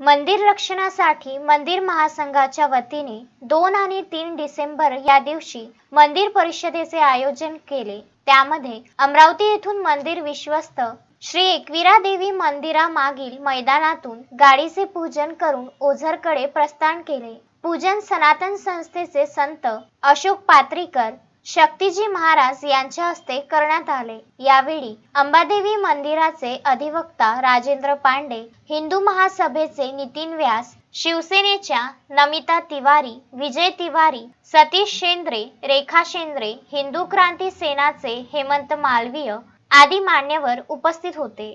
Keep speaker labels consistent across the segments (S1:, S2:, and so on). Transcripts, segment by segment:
S1: मंदिर रक्षणासाठी मंदिर महासंघाच्या वतीने दोन आणि तीन डिसेंबर या दिवशी मंदिर परिषदेचे आयोजन केले. त्यामध्ये अमरावती येथून मंदिर विश्वस्त श्री एकविरा देवी मंदिरामागील मैदानातून गाडीचे पूजन करून ओझरकडे प्रस्थान केले. पूजन सनातन संस्थेचे संत अशोक पात्रीकर शक्तीजी महाराज यांच्या हस्ते करण्यात आले. यावेळी अंबादेवी मंदिराचे अधिवक्ता राजेंद्र पांडे हिंदू महासभेचे नितीन व्यास शिवसेनेच्या नमिता तिवारी विजय तिवारी सतीश शेंद्रे रेखा शेंद्रे हिंदू क्रांती सेनाचे हेमंत मालवीय आदी मान्यवर उपस्थित होते.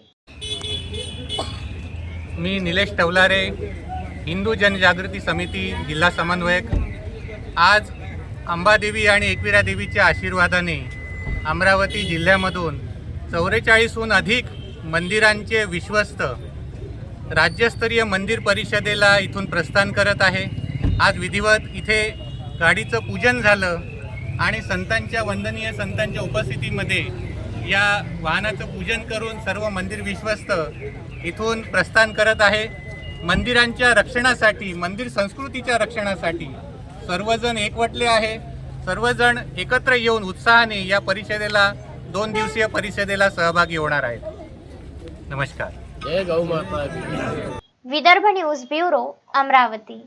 S2: मी निलेश टवलारे हिंदू जनजागृती समिती जिल्हा समन्वयक. आज अंबादेवी आणि एकविरा देवीच्या आशीर्वादाने अमरावती जिल्ह्यामधून चौवेचाळीसहून अधिक मंदिरांचे विश्वस्त राज्यस्तरीय मंदिर परिषदेला इथून प्रस्थान करत आहे. आज विधिवत इथे गाडीचं पूजन झालं आणि संतांच्या वंदनीय संतांच्या उपस्थितीमध्ये या वाहनाचं पूजन करून सर्व मंदिर विश्वस्त इथून प्रस्थान करत आहे. मंदिरांच्या रक्षणासाठी मंदिर संस्कृतीच्या रक्षणासाठी सर्वजण एकवटले आहे. सर्वजण एकत्र येऊन उत्साहाने या परिषदेला दोन दिवसीय परिषदेला सहभागी होणार आहेत. नमस्कार.
S3: जय गौ माता की
S1: विदर्भ न्यूज ब्युरो अमरावती.